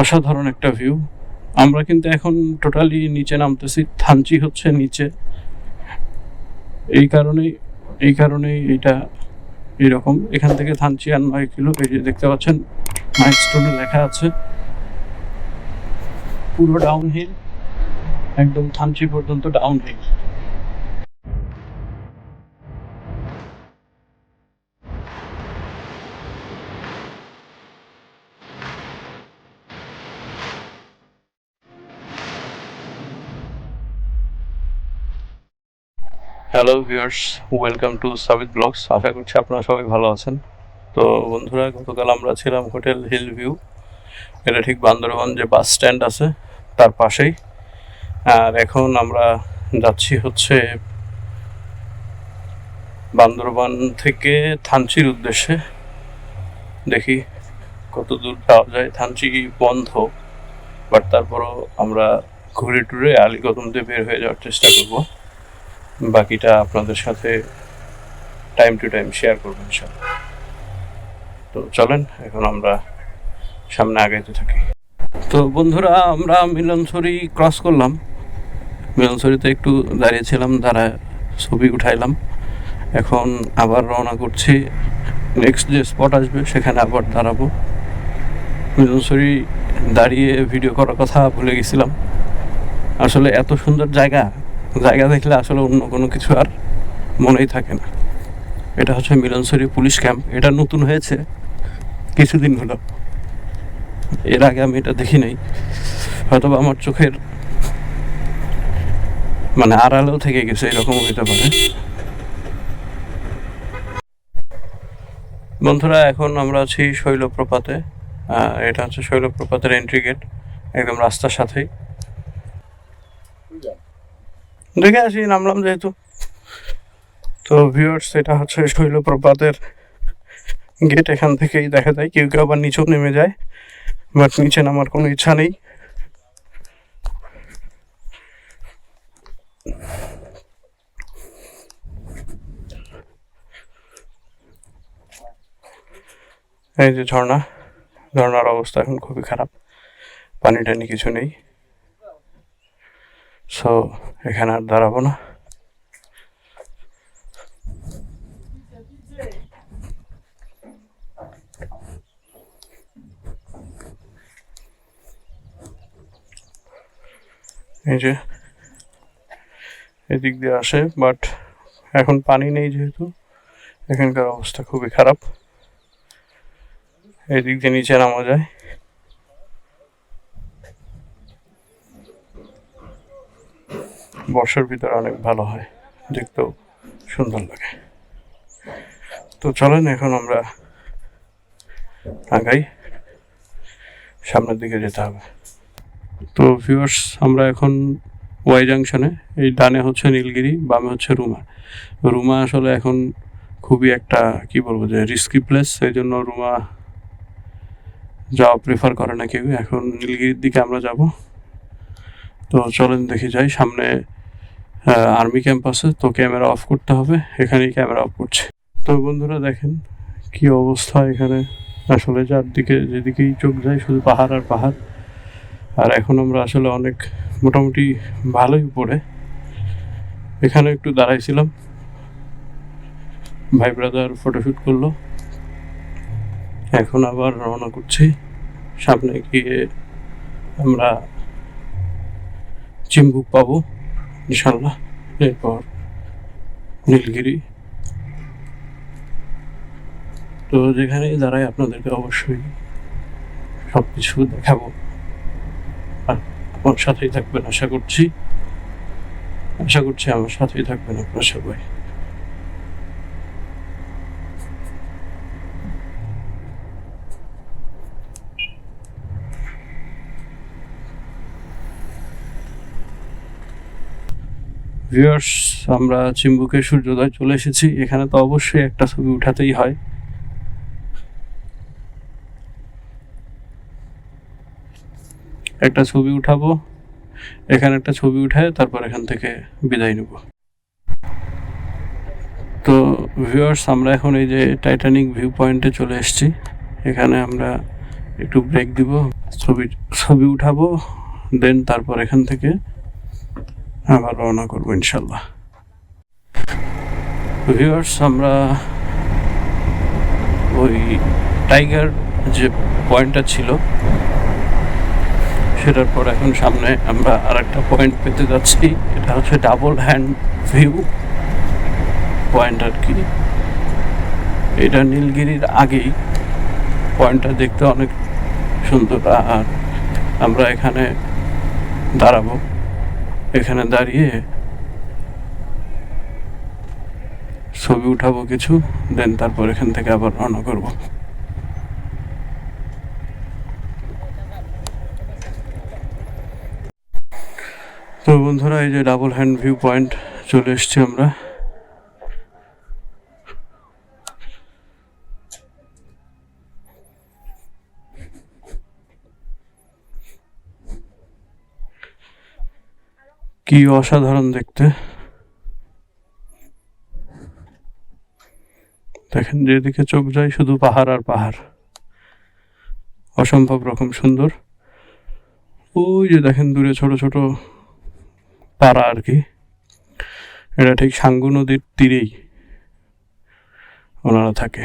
অসাধারণ একটা ভিউ আমরা কিন্তু এখন টোটালি নিচে নামতেছি, থানচি হচ্ছে নিচে। এই কারণেই এই কারণেই এটা এরকম। এখান থেকে থানচি আর নয় কিলো দেখতে পাচ্ছেন মাইলস্টোনে লেখা আছে। পুরো ডাউন হিল একদম থানচি পর্যন্ত down hello viewers, welcome to Sabit vlogs. আশা করছি আপনারা সবাই ভালো আছেন। তো বন্ধুরা, গতকাল আমরা ছিলাম হোটেল হিল ভিউ। এটা ঠিক বান্দরবান যে বাস স্ট্যান্ড আছে, তার পাশেই। আর এখন আমরা যাচ্ছি হচ্ছে বান্দরবান থেকে থানচির উদ্দেশ্যে। দেখি কত দূর যাওয়া যায়। থানচি বন্ধ, বাট তারপরও আমরা ঘুরে টুরে আলিকদম দিয়ে বের হয়ে যাওয়ার চেষ্টা করব। বাকিটা আপনাদের সাথে টাইম টু টাইম শেয়ার করব ইনশাল্লাহ। তো চলেন, এখন আমরা সামনে আগাইতে থাকি। তো বন্ধুরা, আমরা মিলনছড়ি ক্রস করলাম। মিলনছড়িতে একটু দাঁড়িয়েছিলাম, দাঁড়ায় ছবি উঠাইলাম। এখন আবার রওনা করছি। নেক্সট যে স্পট আসবে, সেখানে আবার দাঁড়াবো। মিলনছড়ি দাঁড়িয়ে ভিডিও করার কথা ভুলে গেছিলাম। আসলে এত সুন্দর জায়গা জায়গা দেখলে আসলে অন্য কোনো কিছু আর মনেই থাকে না। এটা হচ্ছে মিলনসরি পুলিশ ক্যাম্প। এটা নতুন হয়েছে কিছুদিন হলো। এর আগে আমি এটা দেখি নাই। হয়তো আমার চোখের মানে আড়ালেও থেকে গেছে, এরকম হইতে পারে। বন্ধুরা, এখন আমরা আছি শৈলপ্রপাতে। এটা হচ্ছে শৈলপ্রপাতের এন্ট্রি গেট একদম রাস্তার সাথেই। দেখে আসি, নামলাম যেহেতু। তো ভিউয়ার্স এটা হচ্ছে শৈলপ্রপাতের গেট এখান থেকেই দেখা যায়। কেউ কেউ আবার নিচেও নেমে যায় বাট নিচে নামার কোনো ইচ্ছা নেই। এই যে ঝর্ণা, ঝর্ণার অবস্থা এখন খুবই খারাপ। পানি টানি কিছু নেই। সো এখানে আর দাঁড়াবো না। এই যে, এদিক দিয়ে আসে বাট এখন পানি নেই যেহেতু, এখানকার অবস্থা খুবই খারাপ। এদিক দিয়ে নিচে নামা যায়। বর্ষার ভিতরে অনেক ভালো হয়। দেখতেও সুন্দর লাগে। তো চলেন, এখন আমরা আগাই। সামনের দিকে যেতে হবে। তো ভিউয়ার্স আমরা এখন ওয়াই জাংশনে এই ডানে হচ্ছে নীলগিরি, বামে হচ্ছে রুমা। রুমা আসলে এখন খুবই একটা, কি বলব যে রিস্কি প্লেস সেই জন্য রুমা যাওয়া প্রেফার করে না কেউ। এখন নীলগিরির দিকে আমরা যাব। তো চলেন, দেখে যাই। সামনে আর্মি ক্যাম্প আছে তো ক্যামেরা অফ করতে হবে, এখানেই ক্যামেরা অফ করছে। তো বন্ধুরা দেখেন কি অবস্থা এখানে। আসলে চারদিকে যেদিকেই চোখ যায় শুধু পাহাড় আর পাহাড়। আর এখন আমরা আসলে অনেক মোটামুটি ভালোই উপরে। এখানে একটু দাঁড়াইছিলাম। ভাই ব্রাদার ফটোশ্যুট করল। এখন আবার রওনা করছি। সামনে গিয়ে আমরা চিম্বুক পাবো। ইনশাল্লাহ এরপর নীলগিরি। তো যেখানে দাঁড়াই আপনাদেরকে অবশ্যই সব কিছু দেখাবো। আর আমার সাথেই থাকবেন আশা করছি। আশা করছি আমার সাথেই থাকবেন আপনার সবাই। ভিউয়ার্স আমরা চিম্বুকে সূর্যোদয় চলে এসেছি। এখানে তো অবশ্যই একটা ছবি উঠাতেই হয়। একটা ছবি উঠাবো। এখানে একটা ছবি উঠায়, তারপর এখান থেকে বিদায় নেব। তো ভিউয়ার্স আমরা এখন এই যে টাইটানিক ভিউ পয়েন্টে চলে এসেছি। এখানে আমরা একটু ব্রেক দিব ছবি ছবি উঠাবো দেন তারপর এখান থেকে আবার রওনা করব ইনশাল্লাহ। ভিউয়ার্স আমরা ওই টাইগার যে পয়েন্টটা ছিল, সেটার পর এখন সামনে আমরা আর একটা পয়েন্ট পেতে যাচ্ছি। এটা হচ্ছে ডাবল হ্যান্ড ভিউ পয়েন্ট আর কি। এটা নীলগিরির আগেই পয়েন্টটা দেখতে অনেক সুন্দর, আর আমরা এখানে দাঁড়াবো। এখানে দাঁড়িয়ে ছবি উঠাবো কিছু, দেন তারপর এখান থেকে আবার রওনা করব। তো বন্ধুরা, এই যে ডাবল হ্যান্ড ভিউ পয়েন্ট চলে এসছি আমরা। কি অসাধারণ দেখতে। দেখেন, যেদিকে চোখ যায় শুধু পাহাড় আর পাহাড়। অসম্ভব রকম সুন্দর। ওই যে দেখেন, দূরে ছোট ছোট পাড়া আর কি। এটা ঠিক সাঙ্গু নদীর তীরেই ওনারা থাকে।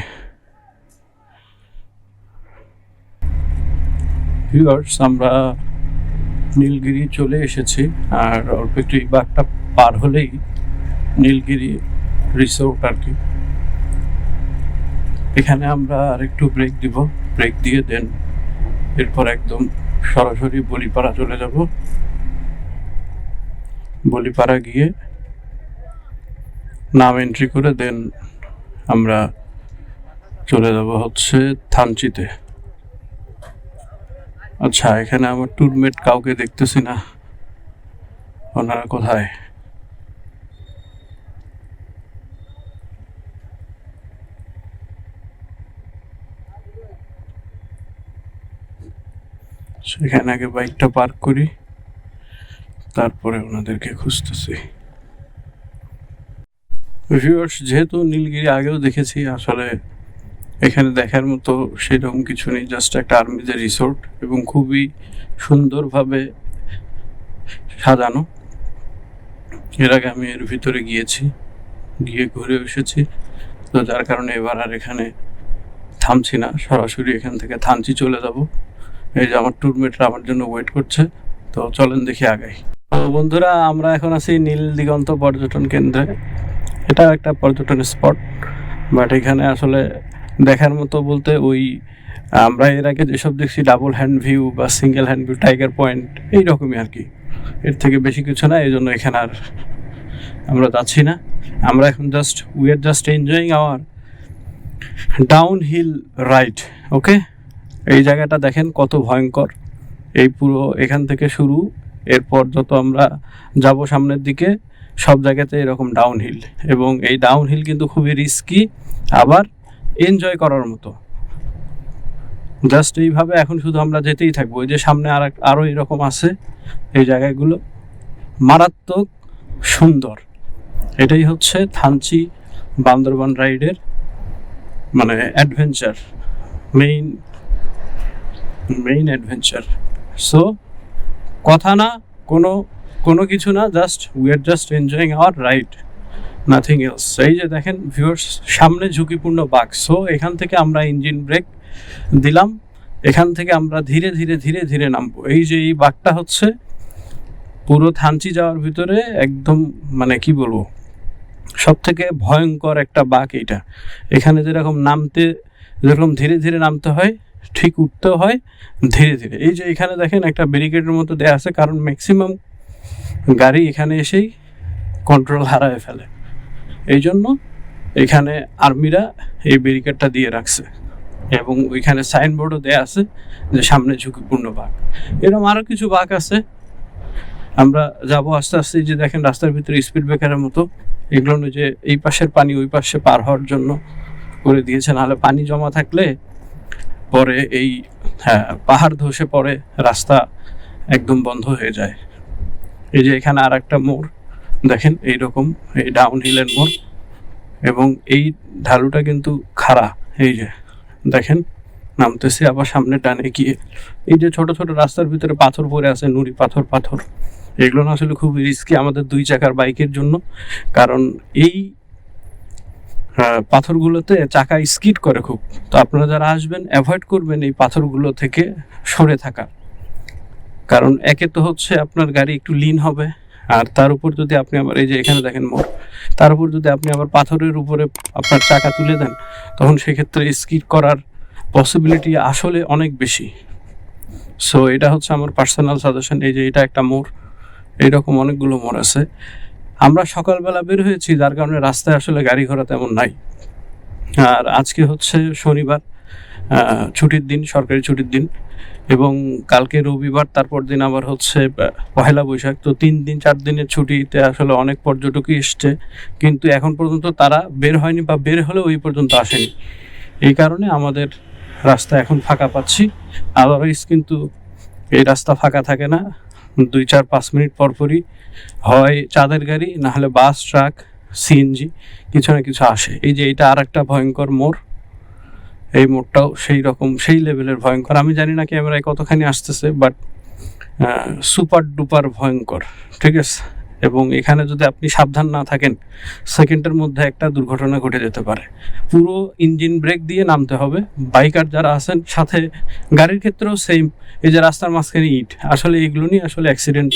আমরা নীলগিরি চলে এসেছি। আর অল্প একটু এই বাঘটা পার হলেই নীলগিরি রিসোর্ট আর কি। এখানে আমরা আর একটু ব্রেক দিব। ব্রেক দিয়ে দেন এরপর একদম সরাসরি বলিপাড়া চলে যাব। বলিপাড়া গিয়ে নাম এন্ট্রি করে দেন আমরা চলে যাব হচ্ছে থানচিতে। আচ্ছা এখানে আমার টুরমেট কাউকে দেখতেছি না। ওনারা কোথায়? সেখানে আগে বাইকটা পার্ক করি, তারপরে ওনাদেরকে খুঁজতেছি। ভিউয়ার্স যেহেতু নীলগিরি আগেও দেখেছি, আসলে এখানে দেখার মতো সেরকম কিছু নেই জাস্ট একটা আর্মিদের রিসোর্ট এবং খুবই সুন্দরভাবে সাজানো। এর আগে আমি এর ভিতরে গিয়েছি, গিয়ে ঘুরে এসেছি। তো যার কারণে এবার আর এখানে থামছি না, সরাসরি এখান থেকে থানচি চলে যাব। এই যে আমার ট্যুরমেটরা আমার জন্য ওয়েট করছে, তো চলেন দেখি আগাই। তো বন্ধুরা, আমরা এখন আছি নীল দিগন্ত পর্যটন কেন্দ্রে। এটা একটা পর্যটন স্পট বাট এখানে আসলে দেখার মতো বলতে ওই, আমরা এর আগে যেসব দেখছি ডাবল হ্যান্ড ভিউ বা single hand view tiger point এই রকমই আর কি। এর থেকে বেশি কিছু না এই জন্য এখানে আর আমরা যাচ্ছি না। আমরা এখন just we are just enjoying our downhill ride okay এই জায়গাটা দেখেন কত ভয়ঙ্কর। এই পুরো এখান থেকে শুরু, এরপর যত আমরা যাব সামনের দিকে, সব জায়গাতে এরকম ডাউন হিল এবং এই ডাউন হিল কিন্তু খুবই রিস্কি আবার এনজয় করার মতো। জাস্ট এইভাবে এখন শুধু আমরা যেতেই থাকব। ওই যে সামনে আর আরও এরকম আছে এই জায়গাগুলো। মারাত্মক সুন্দর। এটাই হচ্ছে থানচি বান্দরবান রাইডের মানে adventure main main adventure so কথা না, কোনো কোনো কিছু না just we are just enjoying our ride nothing else এই যে দেখেন ভিউয়ার্স সামনে ঝুঁকিপূর্ণ বাঘ। সো এখান থেকে আমরা ইঞ্জিন ব্রেক দিলাম। এখান থেকে আমরা ধীরে ধীরে ধীরে ধীরে নামবো। এই যে এই বাঘটা হচ্ছে, পুরো থানচি যাওয়ার ভিতরে একদম মানে কি বলব সব থেকে ভয়ঙ্কর একটা বাঘ এইটা। এখানে যেরকম নামতে, যেরকম ধীরে ধীরে নামতে হয়, ঠিক উঠতেও হয়, ধীরে ধীরে। এই যে এখানে দেখেন, একটা ব্যারিকেডের মতো দেওয়া আছে, কারণ ম্যাক্সিমাম গাড়ি এখানে এসেই কন্ট্রোল হারায় ফেলে। এই জন্য এখানে আর্মিরা এই ব্যারিকেডটা দিয়ে রাখছে এবং ওইখানে সাইনবোর্ডও দেয়া আছে যে সামনে ঝুঁকিপূর্ণ বাঘ। এরকম আরও কিছু বাঘ আছে। আমরা যাব আস্তে আস্তে যে দেখেন রাস্তার ভিতরে স্পিড ব্রেকারের মতো। এগুলো যে এই পাশের পানি ওই পাশে পার হওয়ার জন্য করে দিয়েছে। নাহলে পানি জমা থাকলে পরে এই হ্যাঁ পাহাড় ধসে পড়ে রাস্তা একদম বন্ধ হয়ে যায়। এই যে এখানে আর একটা মোড়। দেখেন, এইরকম এই ডাউন হিলের মোড় এবং এই ঢালুটা কিন্তু খাড়া, এই যে, দেখেন, নামতেছি আবার সামনে টানে গিয়ে। এই যে ছোট ছোট রাস্তার ভিতরে পাথর পড়ে আছে, নুড়ি পাথর পাথর। এগুলো না আসলে খুবই রিস্কি আমাদের দুই চাকার বাইকের জন্য। কারণ এই পাথরগুলোতে চাকা স্কিড করে খুব। তো আপনারা যারা আসবেন অ্যাভয়েড করবেন এই পাথরগুলো থেকে সরে থাকা কারণ একে তো হচ্ছে আপনার গাড়ি একটু লিন হবে। আর তার উপর যদি আপনি আবার, এই যে এখানে দেখেন মোড়, তার উপর যদি আপনি আবার পাথরের উপরে আপনার চাকা তুলে দেন, তখন সেক্ষেত্রে স্কিড করার পসিবিলিটি আসলে অনেক বেশি। সো এটা হচ্ছে আমার পার্সোনাল সাজেশন এই যে এটা একটা মোড়, এইরকম অনেকগুলো মোড় আছে। আমরা সকালবেলা বের হয়েছি, যার কারণে রাস্তায় আসলে গাড়ি ঘোড়া তেমন নাই। আর আজকে হচ্ছে শনিবার ছুটির দিন, সরকারি ছুটির দিন। এবং কালকে রবিবার, তারপর দিন আবার হচ্ছে পহেলা বৈশাখ। তো তিন দিন, চার দিনের ছুটিতে আসলে অনেক পর্যটকই এসছে। কিন্তু এখন পর্যন্ত তারা বের হয়নি বা বের হলেও ওই পর্যন্ত আসেনি। এই কারণে আমাদের রাস্তা এখন ফাঁকা পাচ্ছি। আদারওয়াইজ কিন্তু এই রাস্তা ফাঁকা থাকে না। দুই, চার, পাঁচ মিনিট পরপরই হয় চাঁদের গাড়ি না হলে বাস, ট্রাক, সিএনজি, কিছু না কিছু আসে। এই যে এটা আর একটা ভয়ঙ্কর মোড়। এই মোড়টাও সেই রকম, সেই লেভেলের ভয়ঙ্কর। আমি জানি না ক্যামেরায় কতখানি আসতেছে বাট সুপার ডুপার ভয়ঙ্কর, ঠিক আছে? এবং এখানে যদি আপনি সাবধান না থাকেন সেকেন্ডের মধ্যে একটা দুর্ঘটনা ঘটে যেতে পারে। পুরো ইঞ্জিন ব্রেক দিয়ে নামতে হবে। বাইকার যারা আছেন, সাথে গাড়ির ক্ষেত্রেও সেম এই যে রাস্তার মাঝখানে ইট, আসলে এগুলো নিয়ে আসলে অ্যাক্সিডেন্ট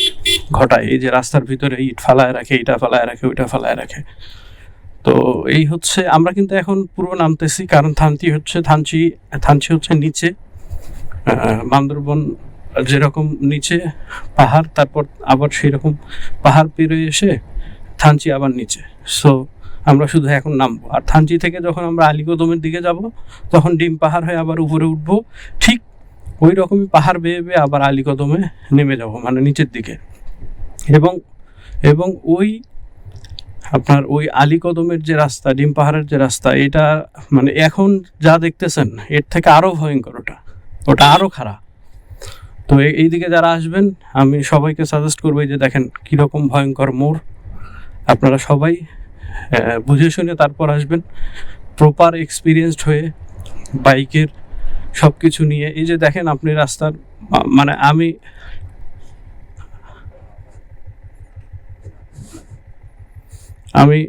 ঘটায়। এই যে রাস্তার ভিতরে ইট ফালায় রাখে, এটা ফালায় রাখে, ওইটা ফালায় রাখে। তো এই হচ্ছে আমরা কিন্তু এখন পুরো নামতেছি, কারণ থানচি হচ্ছে, থানচি থানচি হচ্ছে নিচে বান্দরবন যেরকম নিচে পাহাড়, তারপর আবার সেই রকম পাহাড় পেরিয়ে এসে থানচি আবার নিচে। সো আমরা শুধু এখন নামবো। আর থানচি থেকে যখন আমরা আলিকদমের দিকে যাব, তখন ডিম পাহাড় হয়ে আবার উপরে উঠবো, ঠিক ওই রকমই পাহাড় বেয়ে বেয়ে আবার আলিকদমে নেমে যাব মানে নিচের দিকে। এবং এবং ওই আপনার ওই আলিকদমের যে রাস্তা, ডিম পাহাড়ের যে রাস্তা, এটা মানে এখন যা দেখতেছেন, এর থেকে আরও ভয়ঙ্কর ওটা। ওটা আরও খারাপ। তো এই- এইদিকে যারা আসবেন, আমি সবাইকে সাজেস্ট করব যে দেখেন কীরকম ভয়ঙ্কর মোড়। আপনারা সবাই বুঝে শুনে তারপর আসবেন। প্রপার এক্সপিরিয়েন্সড হয়ে বাইকের সব কিছু নিয়ে। এই যে দেখেন আপনি রাস্তার মানে আমি আমি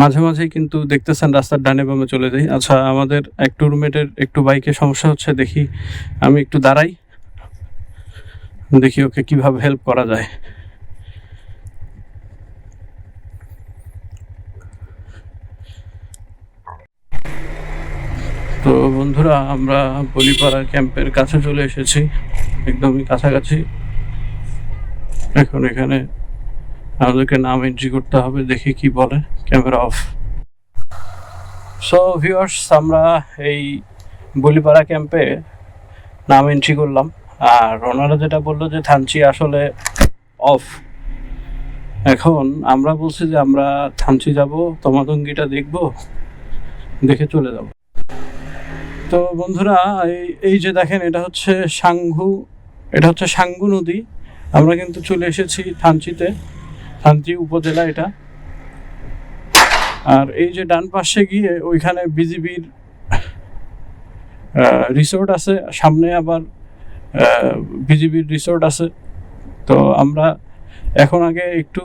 মাঝে মাঝে কিন্তু দেখতেছেন রাস্তার ডানে বামে চলে যাই। আচ্ছা আমাদের এক টুরমেটের একটু বাইকে সমস্যা হচ্ছে, দেখি আমি একটু দাঁড়াই। দেখি ওকে কীভাবে হেল্প করা যায়। তো বন্ধুরা, আমরা বলিপাড়া ক্যাম্পের কাছে চলে এসেছি, একদমই কাছাকাছি। এখন এখানে আমাদেরকে নাম এন্ট্রি করতে হবে, দেখি কি বলে। Camera off. সো ভিউয়ার্স আমরা এই বলিপাড়া ক্যাম্পে নাম এন্ট্রি করলাম। আর ওনারা যেটা বলল যে, থানচি আসলে অফ। এখন আমরা বলছি যে, আমরা থানচি যাব তমাতঙ্গিটা দেখব, দেখে চলে যাব। তো বন্ধুরা, এই এই যে দেখেন, এটা হচ্ছে সাঙ্গু, এটা হচ্ছে সাঙ্গু নদী। আমরা কিন্তু চলে এসেছি থানচিতে। থানচি উপজেলা এটা। আর এই যে ডান পাশে গিয়ে ওইখানে বিজিবির রিসোর্ট আছে, সামনে আবার বিজিবির রিসোর্ট আছে। তো আমরা এখন আগে একটু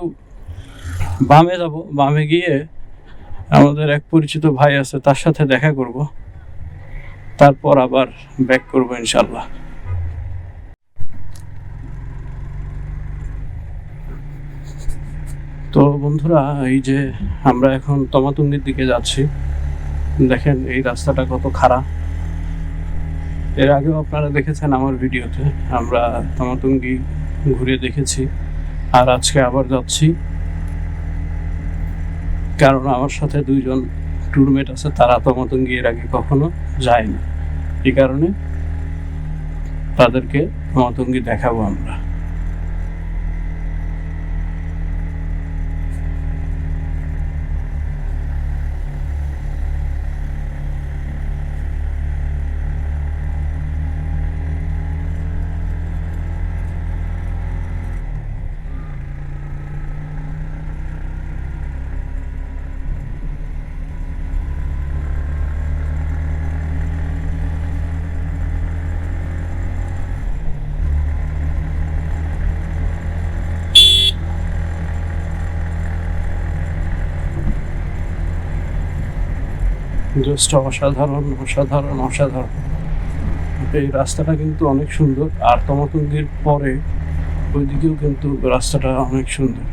বামে যাব। বামে গিয়ে আমাদের এক পরিচিত ভাই আছে, তার সাথে দেখা করব। তারপর আবার ব্যাক করব ইনশাল্লাহ তো বন্ধুরা, এই যে আমরা এখন তমাতুঙ্গির দিকে যাচ্ছি। দেখেন, এই রাস্তাটা কত খারাপ এর আগেও আপনারা দেখেছেন আমার ভিডিওতে, আমরা তমাতুঙ্গি ঘুরে দেখেছি, আর আজকে আবার যাচ্ছি। কারণ আমার সাথে দুইজন ট্যুরমেট আছে, তারা তমাতুঙ্গি এর আগে কখনো যায়নি। এই কারণে তাদেরকে তমাতুঙ্গি দেখাবো আমরা। জাস্ট অসাধারণ অসাধারণ অসাধারণ। এই রাস্তাটা কিন্তু অনেক সুন্দর। আর তমাতুঙ্গির পরে ওইদিকেও কিন্তু রাস্তাটা অনেক সুন্দর।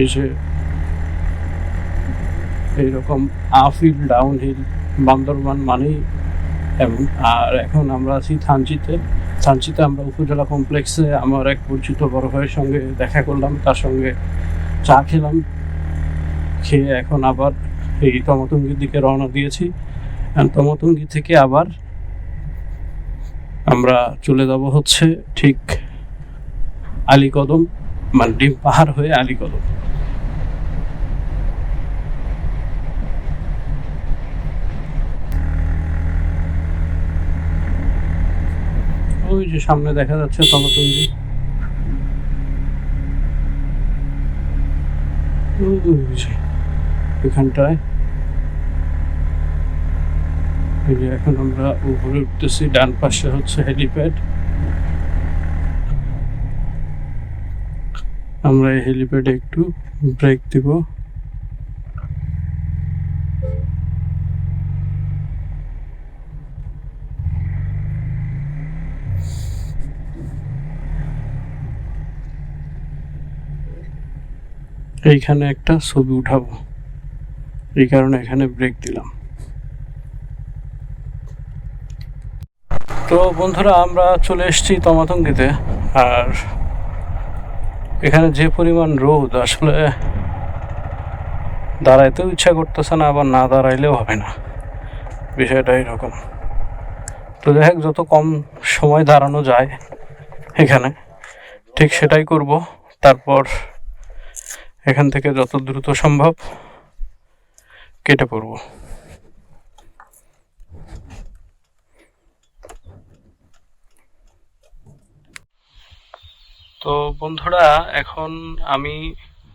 এই যে এইরকম আফিল ডাউন হিল বান্দরবান মানেই এমন। আর এখন আমরা আছি থানচিতে। থানচিতে আমরা উপজেলা কমপ্লেক্সে আমার এক পরিচিত বড় ভাইয়ের সঙ্গে দেখা করলাম। তার সঙ্গে চা খেলাম। খেয়ে এখন আবার এই তমতুঙ্গির দিকে রওনা দিয়েছি। তমতুঙ্গি থেকে আবার আমরা চলে যাব হচ্ছে ঠিক আলীকদম মানে ডিম পাহাড় হয়ে আলীকদম। ওই যে সামনে দেখা যাচ্ছে তমতুঙ্গি। এখানটায় এই যে এখন আমরা উপরে উঠতেছি, ডান পাশে হচ্ছে হেলিপ্যাড আমরা এই হেলিপ্যাডে একটু ব্রেক দিব। এইখানে একটা ছবি উঠাবো। এই কারণে এখানে ব্রেক দিলাম। তো বন্ধুরা, আমরা চলে এসেছি তমাতঙ্গিতে। আর এখানে যে পরিমাণ রোদ, আসলে দাঁড়াইতেও ইচ্ছা করতেছে না, আবার না দাঁড়াইলেও হবে না। বিষয়টা এরকম। তো যাই যত কম সময় দাঁড়ানো যায় এখানে, ঠিক সেটাই করব। তারপর এখান থেকে যত দ্রুত সম্ভব কেটে পড়ব। তো বন্ধুরা, এখন আমি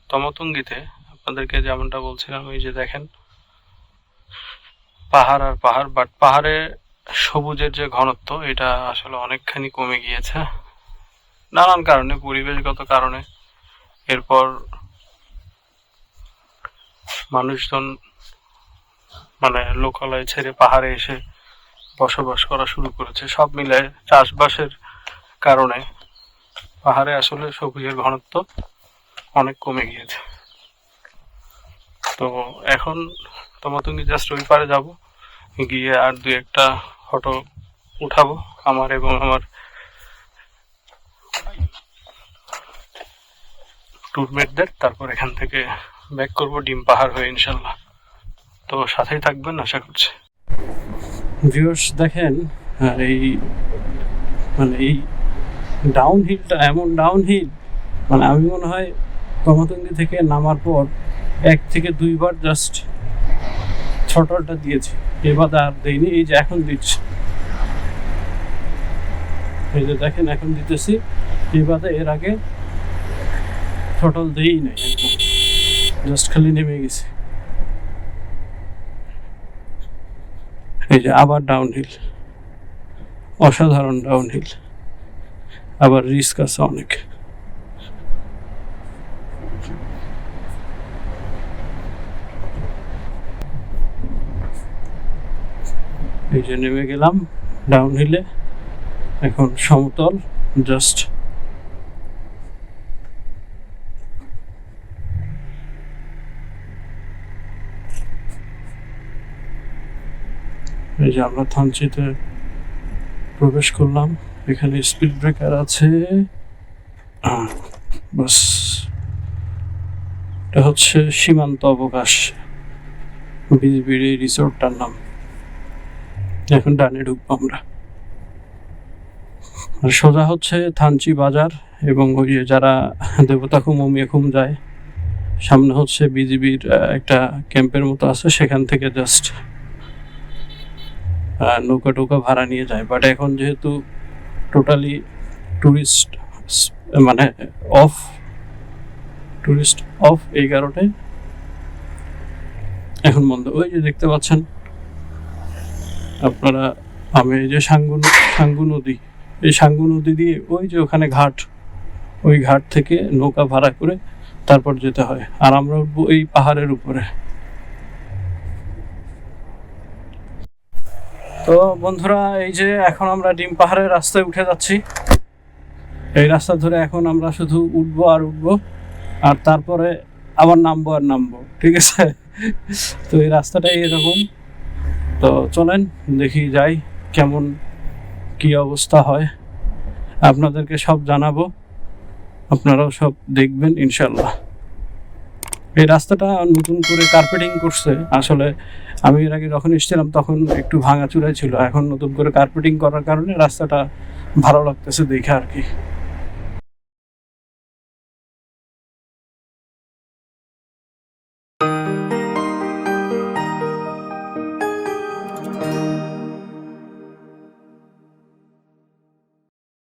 তমতুঙ্গিতে আপনাদেরকে যেমনটা বলছিলাম, এই যে দেখেন, পাহাড় আর পাহাড় বাট পাহাড়ে সবুজের যে ঘনত্ব, এটা আসলে অনেকখানি কমে গিয়েছে। নানান কারণে, পরিবেশগত কারণে। এরপর মানুষজন মানে লোকালয় ছেড়ে পাহাড়ে এসে বসবাস করা শুরু করেছে। সব মিলে চাষবাসের কারণে পাহাড়ে আসলে সবুজের ঘনত্ব অনেক কমে গিয়েছে। তো এখন তোমার তুমি জাস্ট ওই পারে যাব, গিয়ে আর দুই একটা ফটো উঠাবো আমার এবং আমার ট্যুরমেটদের তারপর এখান থেকে ব্যাক করব, ডিম পাহাড় হয়ে ইনশাল্লাহ। তো সাথেই থাকবেন, আশা করছি। ভিউয়ার্স দেখেন, আর এই মানে এই ডাউন হিলটা এমন ডাউন হিল মানে আমি মনে হয় কমাতঙ্গি থেকে নামার পর এক থেকে দুইবার জাস্ট ছটলটা দিয়েছি। এবার আর দেইনি, এই যে এখন দিচ্ছি। এই যে দেখেন, এখন দিতেছি। এবারে এর আগে ছটল দেই নাই। একদম জাস্ট খালি নেমে গেছি। এই যে আবার ডাউন হিল অসাধারণ ডাউন হিল আবার রিস্ক আছে অনেক। এই যে নেমে গেলাম ডাউন হিলে এখন সমতল জাস্ট এই যে আমরা থানচিতে প্রবেশ করলাম। এখানে স্পিড ব্রেকার আছে। বাস, এটা হচ্ছে সীমান্ত অবকাশ। বিজিবির এই রিসোর্টটার নাম। এখন ডানে ঢুকবো আমরা। সোজা হচ্ছে থানচি বাজার এবং ওই যে যারা দেবতাখুম অমিয়াখুম যায়, সামনে হচ্ছে বিজিবির একটা ক্যাম্পের মতো আছে, সেখান থেকে জাস্ট নৌকা টৌকা ভাড়া নিয়ে যায়। বাট এখন যেহেতু টোটালি টুরিস্ট মানে অফ টুরিস্ট অফ এই কারণে এখন বন্ধ। ওই যে দেখতে পাচ্ছেন, আপনারা, আমি এই যে সাঙ্গু সাঙ্গু নদী, এই সাঙ্গু নদী দিয়ে ওই যে ওখানে ঘাট, ওই ঘাট থেকে নৌকা ভাড়া করে তারপর যেতে হয়। আর আমরা উঠবো এই পাহাড়ের উপরে। তো বন্ধুরা, এই যে এখন আমরা ডিম পাহাড়ের রাস্তায় উঠে যাচ্ছি। এই রাস্তা ধরে এখন আমরা শুধু উঠবো আর উঠবো, আর তারপরে আবার নামবো আর নামবো, ঠিক আছে? তো এই রাস্তাটাই এরকম। তো চলেন, দেখি যাই কেমন কি অবস্থা হয়। আপনাদেরকে সব জানাব, আপনারাও সব দেখবেন ইনশাল্লাহ এই রাস্তাটা নতুন করে কার্পেটিং করছে। আসলে আমি এর আগে যখন এসেছিলাম তখন একটু ভাঙাচুরা ছিল। এখন নতুন করে কার্পেটিং করার কারণে রাস্তাটা ভালো লাগতেছে দেখে আর কি।